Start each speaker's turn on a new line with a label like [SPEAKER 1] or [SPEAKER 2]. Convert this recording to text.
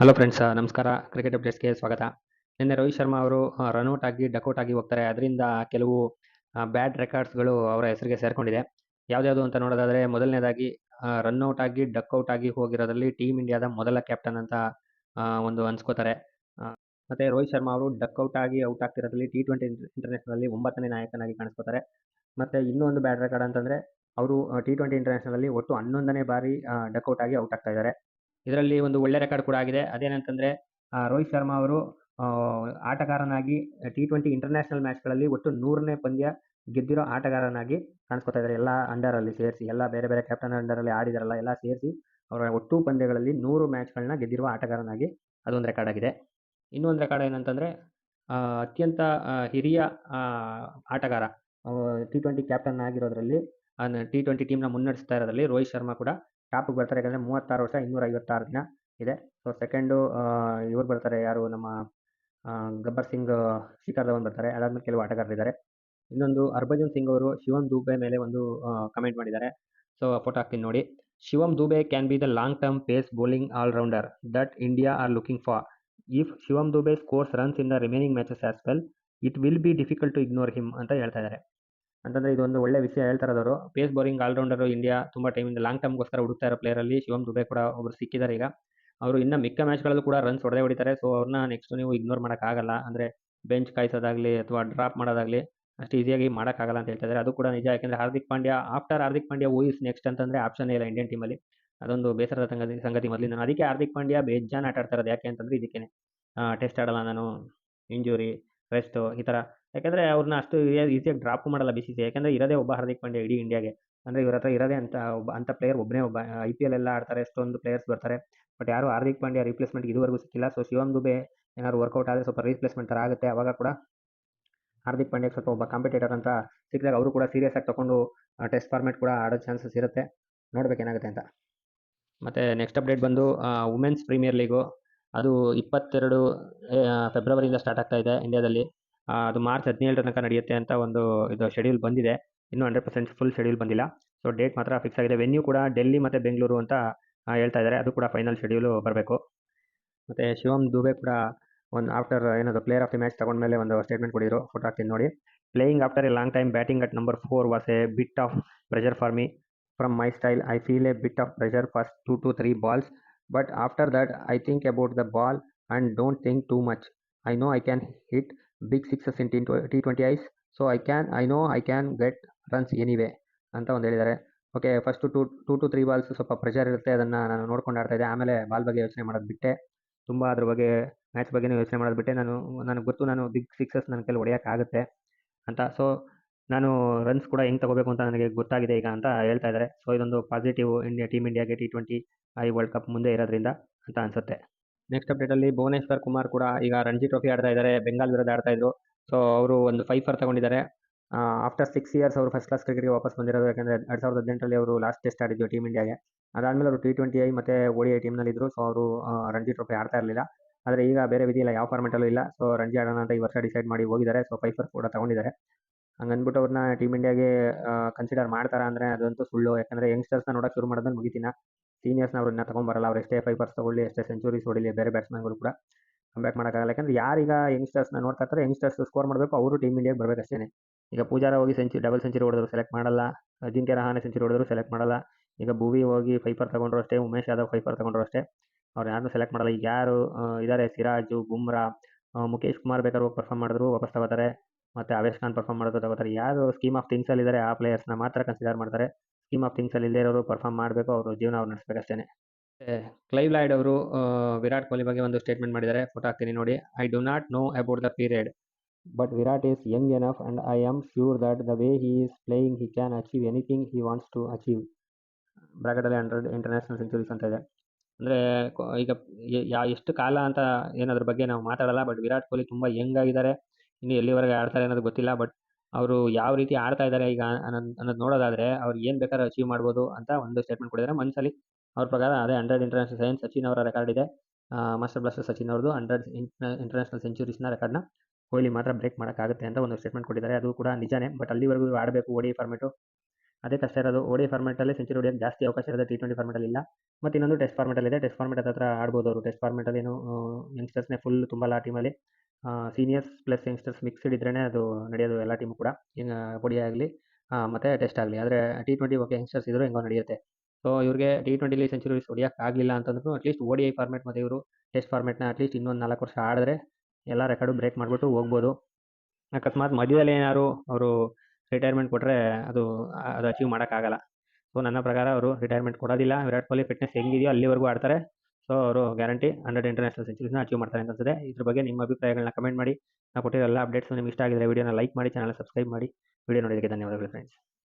[SPEAKER 1] Hello friends ನಮಸ್ಕಾರ. Cricket ಅಪ್ಡೇಟ್ಸ್ಗೆ ಸ್ವಾಗತ. ನಿನ್ನೆ ರೋಹಿತ್ ಶರ್ಮಾ ಅವರು ರನ್ಔಟ್ ಆಗಿ ಡಕೌಟ್ ಆಗಿ ಹೋಗ್ತಾರೆ. ಅದರಿಂದ ಕೆಲವು ಬ್ಯಾಡ್ ರೆಕಾರ್ಡ್ಸ್ಗಳು ಅವರ ಹೆಸರಿಗೆ ಸೇರ್ಕೊಂಡಿದೆ. ಯಾವ್ದ್ಯಾವುದು ಅಂತ ನೋಡೋದಾದ್ರೆ, ಮೊದಲನೇದಾಗಿ ರನ್ಔಟ್ ಆಗಿ ಡಕ್ಔಟ್ ಆಗಿ ಹೋಗಿರೋದ್ರಲ್ಲಿ ಟೀಮ್ ಇಂಡಿಯಾದ ಮೊದಲ ಕ್ಯಾಪ್ಟನ್ ಅಂತ ಒಂದು ಅನ್ಸ್ಕೋತಾರೆ. ಮತ್ತೆ ರೋಹಿತ್ ಶರ್ಮಾ ಅವರು ಡಕ್ಔಟ್ ಆಗಿ ಔಟ್ ಆಗ್ತಿರೋದ್ರಲ್ಲಿ ಟಿ ಟ್ವೆಂಟಿ ಅಲ್ಲಿ ಒಂಬತ್ತನೇ ನಾಯಕನಾಗಿ ಕಾಣಿಸ್ಕೋತಾರೆ. ಮತ್ತೆ ಇನ್ನೊಂದು ಬ್ಯಾಡ್ ರೆಕಾರ್ಡ್ ಅಂತಂದ್ರೆ, ಅವರು ಟಿ ಟ್ವೆಂಟಿ ಅಲ್ಲಿ ಒಟ್ಟು ಹನ್ನೊಂದನೇ ಬಾರಿ ಡಕ್ಔಟ್ ಆಗಿ ಔಟ್ ಆಗ್ತಾ ಇದ್ದಾರೆ. ಇದರಲ್ಲಿ ಒಂದು ಒಳ್ಳೆ ರೆಕಾರ್ಡ್ ಕೂಡ ಆಗಿದೆ. ಅದೇನಂತಂದ್ರೆ ರೋಹಿತ್ ಶರ್ಮಾ ಅವರು ಆಟಗಾರನಾಗಿ ಟಿ ಟ್ವೆಂಟಿ ಇಂಟರ್ನ್ಯಾಷನಲ್ ಮ್ಯಾಚ್ಗಳಲ್ಲಿ ಒಟ್ಟು ನೂರನೇ ಪಂದ್ಯ ಗೆದ್ದಿರೋ ಆಟಗಾರನಾಗಿ ಕಾಣಿಸ್ಕೊತಾ ಇದ್ದಾರೆ ಎಲ್ಲ ಅಂಡರ್ ಅಲ್ಲಿ ಸೇರಿಸಿ, ಎಲ್ಲ ಬೇರೆ ಬೇರೆ ಕ್ಯಾಪ್ಟನ್ ಅಂಡರ್ ಅಲ್ಲಿ ಆಡಿದಾರಲ್ಲ, ಎಲ್ಲ ಸೇರಿಸಿ ಅವರ ಒಟ್ಟು ಪಂದ್ಯಗಳಲ್ಲಿ ನೂರು ಮ್ಯಾಚ್ಗಳನ್ನ ಗೆದ್ದಿರುವ ಆಟಗಾರನಾಗಿ ಅದೊಂದು ರೆಕಾರ್ಡ್ ಆಗಿದೆ. ಇನ್ನೊಂದು ರೆಕಾರ್ಡ್ ಏನಂತಂದ್ರೆ ಅತ್ಯಂತ ಹಿರಿಯ ಆಟಗಾರ ಟಿ ಟ್ವೆಂಟಿ ಕ್ಯಾಪ್ಟನ್ ಆಗಿರೋದ್ರಲ್ಲಿ ಟಿ ಟ್ವೆಂಟಿ ಟೀಮ್ನ ಮುನ್ನಡೆಸ್ತಾ ಇರೋದ್ರಲ್ಲಿ ರೋಹಿತ್ ಶರ್ಮಾ ಕೂಡ ಟಾಪಿಗೆ ಬರ್ತಾರೆ ಯಾಕಂದರೆ ಮೂವತ್ತಾರು ವರ್ಷ ಇನ್ನೂರ ಐವತ್ತಾರು ದಿನ ಇದೆ ಸೊ ಸೆಕೆಂಡು ಇವ್ರು ಬರ್ತಾರೆ ಯಾರು ನಮ್ಮ ಗಬ್ಬರ್ ಸಿಂಗ್ ಶಿಖರ್ ಧವನ್ ಬರ್ತಾರೆ. ಅದಾದ್ಮೇಲೆ ಕೆಲವು ಆಟಗಾರರಿದ್ದಾರೆ ಇನ್ನೊಂದು ಹರ್ಭಜನ್ ಸಿಂಗ್ ಅವರು ಶಿವಮ್ ದೂಬೆ ಮೇಲೆ ಒಂದು ಕಮೆಂಟ್ ಮಾಡಿದ್ದಾರೆ. ಸೊ ಫೋಟೋ ಹಾಕ್ತೀನಿ ನೋಡಿ. Shivam Dube can be the long term pace bowling allrounder that India are looking for if Shivam Dube scores runs in the remaining matches as well it will be difficult to ignore him ಅಂತ ಹೇಳ್ತಾ ಇದ್ದಾರೆ. ಅಂತಂದ್ರೆ ಇದೊಂದು ಒಳ್ಳೆ ವಿಷಯ ಹೇಳ್ತಾರೆ ಅವರು phase bowling allrounder India ತುಂಬ ಟೈಮಿಂದ ಲಾಂಗ್ ಟರ್ಮ್ಗೋಸ್ಕರ ಹುಡುಕ್ತಾ ಇರೋ ಪ್ಲೇಯರಲ್ಲಿ ಶಿವಮ್ ದುಬೆ ಕೂಡ ಒಬ್ರು ಸಿಕ್ಕಿದ್ದಾರೆ ಈಗ. ಅವರು ಇನ್ನ ಮಿಕ್ಕ ಮ್ಯಾಚ್ಗಳಲ್ಲೂ ಕೂಡ ರನ್ಸ್ ಹೊಡೆದೇ ಹೊಡಿತಾರೆ. ಸೊ ಅವ್ರನ್ನ ನೆಕ್ಸ್ಟ್ ನೀವು ಇಗ್ನೋರ್ ಮಾಡೋಕ್ಕಾಗಲ್ಲ ಅಂದರೆ ಬೆಂಚ್ ಕಾಯಿಸೋದಾಗ್ಲಿ ಅಥವಾ ಡ್ರಾಪ್ ಮಾಡೋದಾಗಲಿ ಅಷ್ಟು ಈಸಿಯಾಗಿ ಮಾಡೋಕ್ಕಾಗಲ್ಲ ಅಂತ ಹೇಳ್ತಾ ಇದ್ದಾರೆ ಅದು ಕೂಡ ನಿಜ. ಯಾಕೆಂದರೆ Hardik Pandya after Hardik Pandya is next ಅಂತಂದರೆ ಆಪ್ಷನ್ ಇಲ್ಲ ಇಂಡಿಯನ್ ಟೀಮಲ್ಲಿ ಅದೊಂದು ಬೇಸರದ ಸಂಗತಿ ಸಂಗತಿ ಮೊದಲಿಂದ ಅದಕ್ಕೆ ಹಾರ್ದಿಕ್ ಪಾಂಡ್ಯ ಬೇಜಾನ್ ಆಟ ಆಡ್ತಾ ಇರೋದು ಯಾಕೆ ಅಂತಂದರೆ ಇದಕ್ಕೇ ಟೆಸ್ಟ್ ಆಡಲ್ಲ ನಾನು ಇಂಜುರಿ ರೆಸ್ಟು ಈ ಥರ ಯಾಕಂದ್ರೆ ಅವ್ರನ್ನ ಅಷ್ಟು ಈಸಿಯಾಗಿ ಡ್ರಾಪ್ ಮಾಡಲ್ಲ ಬಿ ಸಿ ಸಿ ಯಾಕಂದ್ರೆ ಇರೋದೇ ಒಬ್ಬ ಹಾರ್ದಿಕ್ ಪಾಂಡ್ಯ ಇಡೀ ಇಂಡಿಯಾಗೆ ಅಂದರೆ ಇವ್ರ ಹತ್ರ ಇರೋದೇ ಅಂತ ಒಬ್ಬ, ಅಂತ ಪ್ಲೇಯರ್ ಒಬ್ಬನೇ ಒಬ್ಬ ಐ ಪಿ ಎಲ್ ಎಲ್ಲ ಆಡ್ತಾರೆ, ಎಷ್ಟೊಂದು ಪ್ಲೇಯರ್ಸ್ ಬರ್ತಾರೆ. ಬಟ್ ಯಾರು ಹಾರ್ದಿಕ್ ಪಾಂಡ್ಯ ರಿಪ್ಲೇಸ್ಮೆಂಟ್ ಇದುವರೆಗೂ ಸಿಕ್ಕಿಲ್ಲ. ಸೊ ಶಿವಮ್ ದುಬೆ ಏನಾದ್ರು ವರ್ಕೌಟ್ ಆದರೆ ಸ್ವಲ್ಪ ರೀಪ್ಲೇಸ್ಮೆಂಟ್ ಥರ ಆಗುತ್ತೆ. ಅವಾಗ ಕೂಡ ಹಾರ್ದಿಕ್ ಪಾಂಡ್ಯಕ್ಕೆ ಸ್ವಲ್ಪ ಒಬ್ಬ ಕಾಂಪಿಟೇಟರ್ ಅಂತ ಸಿಕ್ಕಿದಾಗ ಅವರು ಕೂಡ ಸೀರಿಯಸ್ ಆಗಿ ತಗೊಂಡು ಟೆಸ್ಟ್ ಫಾರ್ಮೆಟ್ ಕೂಡ ಆಡೋ ಚಾನ್ಸಸ್ ಇರುತ್ತೆ. ನೋಡಬೇಕೇನಾಗುತ್ತೆ ಅಂತ. ಮತ್ತು ನೆಕ್ಸ್ಟ್ ಅಪ್ಡೇಟ್ ಬಂದು ವುಮೆನ್ಸ್ ಪ್ರೀಮಿಯರ್ ಲೀಗು ಅದು ಇಪ್ಪತ್ತೆರಡು ಫೆಬ್ರವರಿಯಿಂದ ಸ್ಟಾರ್ಟ್ ಆಗ್ತಾ ಇದೆ ಇಂಡಿಯಾದಲ್ಲಿ ಅದು ಮಾರ್ಚ್ ಹದಿನೇಳರ ತನಕ ನಡೆಯುತ್ತೆ ಅಂತ ಒಂದು ಇದು ಶೆಡ್ಯೂಲ್ ಬಂದಿದೆ. ಇನ್ನೂ ಹಂಡ್ರೆಡ್ ಪರ್ಸೆಂಟ್ ಫುಲ್ ಶೆಡ್ಯೂಲ್ ಬಂದಿಲ್ಲ. ಸೊ ಡೇಟ್ ಮಾತ್ರ ಫಿಕ್ಸ್ ಆಗಿದೆ. ವೆನ್ಯೂ ಕೂಡ ಡೆಲ್ಲಿ ಮತ್ತು ಬೆಂಗಳೂರು ಅಂತ ಹೇಳ್ತಾ ಇದ್ದಾರೆ. ಅದು ಕೂಡ ಫೈನಲ್ ಶೆಡ್ಯೂಲು ಬರಬೇಕು. ಮತ್ತು ಶಿವಮ್ ದುಬೆ ಕೂಡ ಒಂದು ಆಫ್ಟರ್ ಏನದು ಪ್ಲೇಯರ್ ಆಫ್ ದಿ ಮ್ಯಾಚ್ ತಗೊಂಡ್ಮೇಲೆ ಒಂದು ಸ್ಟೇಟ್ಮೆಂಟ್ ಕೊಡಿದ್ರು ಫೋಟೋ ಹಾಕ್ತೀನಿ ನೋಡಿ. Playing after a long time batting at number four was a bit of pressure for me from my style I feel a bit of pressure first two to three balls but after that I think about the ball and don't think too much I know I can hit big sixes in T T twenty Is so I can I know I can get runs anyway ಅಂತ ಒಂದು ಹೇಳಿದ್ದಾರೆ okay first two to to three balls ಸ್ವಲ್ಪ pressure ಇರುತ್ತೆ, ಅದನ್ನು ನಾನು ನೋಡ್ಕೊಂಡು ಆಡ್ತಾ ಇದ್ದೆ. ಆಮೇಲೆ ಬಾಲ್ ಬಗ್ಗೆ ಯೋಚನೆ ಮಾಡೋದು ಬಿಟ್ಟೆ. ತುಂಬ ಅದ್ರ ಬಗ್ಗೆ ಮ್ಯಾಚ್ ಬಗ್ಗೆನೂ ಯೋಚನೆ ಮಾಡೋದು ಬಿಟ್ಟೆ. ನಾನು, ನನಗೆ ಗೊತ್ತು ನಾನು ಬಿಗ್ ಸಿಕ್ಸಸ್ ನನ್ನ ಕೈಲಿ ಹೊಡೆಯೋಕ್ಕಾಗುತ್ತೆ ಅಂತ. ಸೊ ನಾನು ರನ್ಸ್ ಕೂಡ ಹೆಂಗೆ ತಗೋಬೇಕು ಅಂತ ನನಗೆ ಗೊತ್ತಾಗಿದೆ ಈಗ ಅಂತ ಹೇಳ್ತಾ ಇದ್ದಾರೆ ಸೊ ಇದೊಂದು ಪಾಸಿಟಿವ್ ಇಂಡಿಯಾ ಟೀಮ್ ಇಂಡಿಯಾಗೆ T twenty I world cup ಮುಂದೆ ಇರೋದ್ರಿಂದ ಅಂತ ಅನ್ಸುತ್ತೆ. ನೆಕ್ಸ್ಟ್ ಅಪ್ಡೇಟಲ್ಲಿ ಭುವನೇಶ್ವರ್ ಕುಮಾರ್ ಕೂಡ ಈಗ ರಣಜಿ ಟ್ರೋಫಿ ಆಡ್ತಾ ಇದ್ದಾರೆ ಬೆಂಗಾಲ್ ವಿರುದ್ಧ ಆಡ್ತಾ ಇದ್ರು. ಸೊ ಅವರು ಒಂದು ಫೈಫರ್ ತಗೊಂಡಿದ್ದಾರೆ. ಆಫ್ಟರ್ ಸಿಕ್ಸ್ ಇಯರ್ಸ್ ಅವರು ಫಸ್ಟ್ ಕ್ಲಾಸ್ ಕ್ರಿಕೆಟ್ಗೆ ವಾಪಸ್ ಬಂದಿರೋದು, ಯಾಕಂದ್ರೆ ಎರಡು ಸಾವಿರದ ಹದಿನೆಂಟರಲ್ಲಿ ಅವರು ಲಾಸ್ಟ್ ಟೆಸ್ಟ್ ಆಡಿದ್ದು ಟೀಮ್ ಇಂಡಿಯಾಗೆ ಅದಾದಮೇಲೆ ಅವರು ಟಿ ಟ್ವೆಂಟಿ ಐ ಮತ್ತು ಓಡಿ ಐ ಟೀಮ್ನಲ್ಲಿ ಇದ್ರು. ಸೊ ಅವರು ರಣಜಿ ಟ್ರೋಫಿ ಆಡ್ತಾ ಇರಲಿಲ್ಲ. ಆದರೆ ಈಗ ಬೇರೆ ವಿಧಿ ಇಲ್ಲ, ಯಾವ ಫಾರ್ಮೆಟಲ್ಲೂ ಇಲ್ಲ. ಸೊ ರಣಜಿ ಆಡೋಣ ಅಂತ ಈ ವರ್ಷ ಡಿಸೈಡ್ ಮಾಡಿ ಹೋಗಿದ್ದಾರೆ. ಸೊ ಫೈಫರ್ ಕೂಡ ತಗೊಂಡಿದ್ದಾರೆ. ಹಂಗೆ ಅಂದ್ಬಿಟ್ಟು ಅವ್ರನ್ನ ಟೀಮ್ ಇಂಡಿಯಾಗೆ ಕನ್ಸಿಡರ್ ಮಾಡ್ತಾರಾ ಅಂದರೆ ಅದಂತೂ ಸುಳ್ಳು. ಯಾಕಂದರೆ ಯಂಗ್ಸ್ಟರ್ಸ್ನ ನೋಡೋಕೆ ಶುರು ಮಾಡೋದನ್ನ ಮುಗಿತೀನ. ಸೀನಿಯರ್ಸ್ನ ಅವ್ರನ್ನ ತೊಗೊಂಬರಲ್ಲ ಅವ್ರು ಎಷ್ಟೇ ಫೈಬರ್ಸ್ ತಗೊಳ್ಳಿ, ಎಷ್ಟೇ ಸೆಂಚುರೀಸ್ ಹೊಡಿಲಿ, ಬೇರೆ ಬ್ಯಾಟ್ಸ್ಮನ್ಗಳು ಕೂಡ ಕಂಬ್ಯಾಕ್ ಮಾಡೋಕ್ಕಾಗಲ್ಲ. ಯಾಕಂದ್ರೆ ಯಾರೀಗ ಯಂಗ್ಸ್ಟರ್ಸ್ನ ನೋಡ್ತಾ ಇರ್ತಾರೆ ಯಂಗ್ಸ್ಟರ್ಸ್ ಸ್ಕೋರ್ ಮಾಡಬೇಕು, ಅವರು ಟೀಮ್ ಇಂಡಿಯಾಗೆ ಬರಬೇಕು ಅಷ್ಟೇ ಈಗ ಪೂಜಾರ ಹೋಗಿ ಸೆಂಚು ಡಬಲ್ ಸೆಂಚುರಿ ಹೊಡೆದ್ರು ಸೆಲೆಕ್ಟ್ ಮಾಡಲ್ಲ ಅಜಿಂಕ್ಯ ರಹಾನೆ ಸೆಂಚುರಿ ಹೊಡೆದ್ರು ಸೆಲೆಕ್ಟ್ ಮಾಡಲ್ಲ, ಈಗ ಭುವಿ ಹೋಗಿ ಫೈಪರ್ ತೊಗೊಂಡ್ರು ಅಷ್ಟೇ, ಉಮೇಶ್ ಯಾದವ್ ಫೈಫರ್ ತಗೊಂಡ್ರು ಅಷ್ಟೇ, ಅವ್ರು ಯಾರನ್ನೂ ಸೆಲೆಕ್ಟ್ ಮಾಡಲ್ಲ. ಈಗ ಯಾರು ಇದ್ದಾರೆ ಸಿರಾಜು, ಬುಮ್ರಾ ಮುಖೇಶ್ ಕುಮಾರ್ ಬೇಕಾದ್ರೆ ಹೋಗಿ ಪರ್ಫಾರ್ಮ್ ಮಾಡಿದ್ರು, ವಾಪಸ್ ತಗೋತಾರೆ, ಮತ್ತು ಅವೇಶ್ ಖಾನ್ ಪರ್ಫಾರ್ಮ್ ಮಾಡೋದು ತಗೋತಾರೆ. ಯಾರು ಸ್ಕೀಮ್ ಆಫ್ ಥಿಂಗ್ಸಲ್ಲಿ ಇದ್ದಾರೆ ಆ ಪ್ಲೇಯರ್ಸ್ನ ಮಾತ್ರ ಕನ್ಸಿಡರ್ ಮಾಡ್ತಾರೆ. ಸ್ಕೀಮ್ ಆಫ್ ಥಿಂಗ್ಸಲ್ಲಿ ಇಲ್ಲದೇ ಇರೋರು ಪರ್ಫಾರ್ಮ್ ಮಾಡಬೇಕು, ಅವರು ಜೀವನ ಅವ್ರು ನಡೆಸಬೇಕಷ್ಟೇ ಕ್ಲೈವ್ ಲಾಯ್ಡ್ ಅವರು ವಿರಾಟ್ ಕೊಹ್ಲಿ ಬಗ್ಗೆ ಒಂದು ಸ್ಟೇಟ್ಮೆಂಟ್ ಮಾಡಿದ್ದಾರೆ ಫೋಟೋ ಹಾಕ್ತೀನಿ ನೋಡಿ. I do not know about the period but Virat is young enough and I am sure that the way he is playing he can achieve anything he wants to achieve ಬ್ರಾಕೆಟಲ್ಲಿ hundred international centuries ಅಂತ ಇದೆ. ಅಂದರೆ ಈಗ ಯಾ, ಎಷ್ಟು ಕಾಲ ಅಂತ ಏನಾದ್ರ ಬಗ್ಗೆ ನಾವು ಮಾತಾಡಲ್ಲ ಬಟ್ ವಿರಾಟ್ ಕೊಹ್ಲಿ ತುಂಬ ಯಂಗ್ ಆಗಿದ್ದಾರೆ. ಇನ್ನು ಎಲ್ಲಿವರೆಗೆ ಆಡ್ತಾರೆ ಅನ್ನೋದು ಗೊತ್ತಿಲ್ಲ ಬಟ್ ಅವರು ಯಾವ ರೀತಿ ಆಡ್ತಾ ಇದ್ದಾರೆ ಈಗ ಅನ್ನೋದು ನೋಡೋದಾದರೆ ಅವ್ರು ಏನು ಬೇಕಾದ್ರೂ ಅಚೀವ್ ಮಾಡ್ಬೋದು ಅಂತ ಒಂದು ಸ್ಟೇಟ್ಮೆಂಟ್ ಕೊಟ್ಟಿದ್ದಾರೆ. ಮನಸ್ಸಲ್ಲಿ ಅವ್ರ ಪ್ರಕಾರ ಅದೇ ಹಂಡ್ರೆಡ್ ಇಂಟರ್ನ್ಯಾಷನಲ್ ಸೈನ್ಸ್ ಸಚಿನ್ ಅವರ ರೆಕಾರ್ಡ್ ಇದೆ. ಮಾಸ್ಟರ್ ಬ್ಲಾಸ್ಟರ್ ಸಚಿನ್ ಅವ್ರದ್ದು ಹಂಡ್ರೆಡ್ ಇಂಟರ್ನ್ಯಾಷನಲ್ ಸೆಂಚುರೀಸ್ನ ರೆಕಾರ್ಡ್ನ ಕೊಹ್ಲಿ ಮಾತ್ರ ಬ್ರೇಕ್ ಮಾಡೋಕ್ಕಾಗುತ್ತೆ ಅಂತ ಒಂದು ಸ್ಟೇಟ್ಮೆಂಟ್ ಕೊಟ್ಟಿದ್ದಾರೆ. ಅದು ಕೂಡ ನಿಜಾನೇ. ಬಟ್ ಅಲ್ಲಿವರೆಗೂ ಆಡಬೇಕು ಓಡಿ ಫಾರ್ಮೆಟು ಅದೇ ಕಷ್ಟ ಇರೋದು. ಓಡಿ ಫಾರ್ಮೆಟಲ್ಲಿ ಸೆಂಚುರಿ ಹೊಡಿಯೋದು ಜಾಸ್ತಿ ಅವಕಾಶ ಇರೋದು ಟಿ ಟ್ವೆಂಟಿ ಫಾರ್ಮೆಟಲ್ಲಿ ಇಲ್ಲ. ಮತ್ತು ಇನ್ನೊಂದು ಟೆಸ್ಟ್ ಫಾರ್ಮೆಟಲ್ಲಿದೆ ಟೆಸ್ಟ್ ಫಾರ್ಮೆಟ್ ಹತ್ರ ಆಡ್ಬೋದು ಅವರು. ಟೆಸ್ಟ್ ಫಾರ್ಮೆಟಲ್ಲಿ ಏನು ಯಂಗ್ಸ್ಟರ್ಸ್ನೇ ಫುಲ್ ತುಂಬಲ್ಲ ಟೀಮಲ್ಲಿ ಸೀನಿಯರ್ಸ್ ಪ್ಲಸ್ ಯಂಗ್ಸ್ಟರ್ಸ್ ಮಿಕ್ಸ್ಡ್ ಇದ್ರೇ ಅದು ನಡೆಯೋದು ಎಲ್ಲ ಟೀಮು ಕೂಡ. ಹಿಂಗೆ ಪೊಡಿ ಆಗಲಿ ಮತ್ತು ಟೆಸ್ಟ್ ಆಗಲಿ. ಆದರೆ ಟಿ ಟ್ವೆಂಟಿ ಓಕೆ ಯಂಗ್ಸ್ಟರ್ಸ್ ಇದ್ದರೂ ಹೆಂಗೋ ನಡೆಯುತ್ತೆ. ಸೊ ಇವರಿಗೆ ಟಿ ಟ್ವೆಂಟಿಲಿ ಸೆಂಚುರೀಸ್ ಹೊಡಿಯೋಕ್ಕೆ ಆಗಲಿಲ್ಲ ಅಂತಂದ್ರೂ ಅಟ್ಲೀಸ್ಟ್ ಓಡಿ ಐ ಫಾರ್ಮೆಟ್ ಮತ್ತು ಇವರು ಟೆಸ್ಟ್ ಫಾರ್ಮೆಟ್ನ ಅಟ್ಲೀಸ್ಟ್ ಇನ್ನೊಂದು ನಾಲ್ಕು ವರ್ಷ ಆಡಿದ್ರೆ ಎಲ್ಲ ರೆಕಾರ್ಡು ಬ್ರೇಕ್ ಮಾಡಿಬಿಟ್ಟು ಹೋಗ್ಬೋದು. ಅಕಸ್ಮಾತ್ ಮಧ್ಯದಲ್ಲಿ ಏನಾದ್ರು ಅವರು ರಿಟೈರ್ಮೆಂಟ್ ಕೊಟ್ಟರೆ ಅದು ಅದು ಅಚೀವ್ ಮಾಡೋಕ್ಕಾಗಲ್ಲ. ಸೊ ನನ್ನ ಪ್ರಕಾರ ಅವರು ರಿಟೈರ್ಮೆಂಟ್ ಕೊಡೋದಿಲ್ಲ. ವಿರಾಟ್ ಕೊಹ್ಲಿ ಫಿಟ್ನೆಸ್ ಹೆಂಗಿದೆಯೋ ಅಲ್ಲಿವರೆಗೂ ಆಡ್ತಾರೆ. ಸೊ, ಅವರು ಗ್ಯಾರಂಟಿ ಹಂಡ್ರೆಡ್ ಇಂಟರ್ನ್ಯಾಷನಲ್ ಸೆಂಚುರೀಸ್ನ ಅಚೀವ್ ಮಾಡ್ತಾರೆ ಅಂತ ಅನ್ಸುತ್ತೆ. ಇದ್ರ ಬಗ್ಗೆ ನಿಮ್ಮ ಅಭಿಪ್ರಾಯಗಳನ್ನ ಕಮೆಂಟ್ ಮಾಡಿ. ನಾವು ಕೊಟ್ಟಿರೋ ಎಲ್ಲ ಅಪ್ಡೇಟ್ಸ್ ನಿಮ್ಗೆ ಇಷ್ಟ ಆಗಿದ್ರೆ ವಿಡಿಯೋನ ಲೈಕ್ ಮಾಡಿ ಚಾನಲ್ ಸಬ್ಸ್ಕ್ರೈಬ್ ಮಾಡಿ. ವಿಡಿಯೋ ನೋಡೋದಕ್ಕೆ ಧನ್ಯವಾದಗಳು ಫ್ರೆಂಡ್ಸ್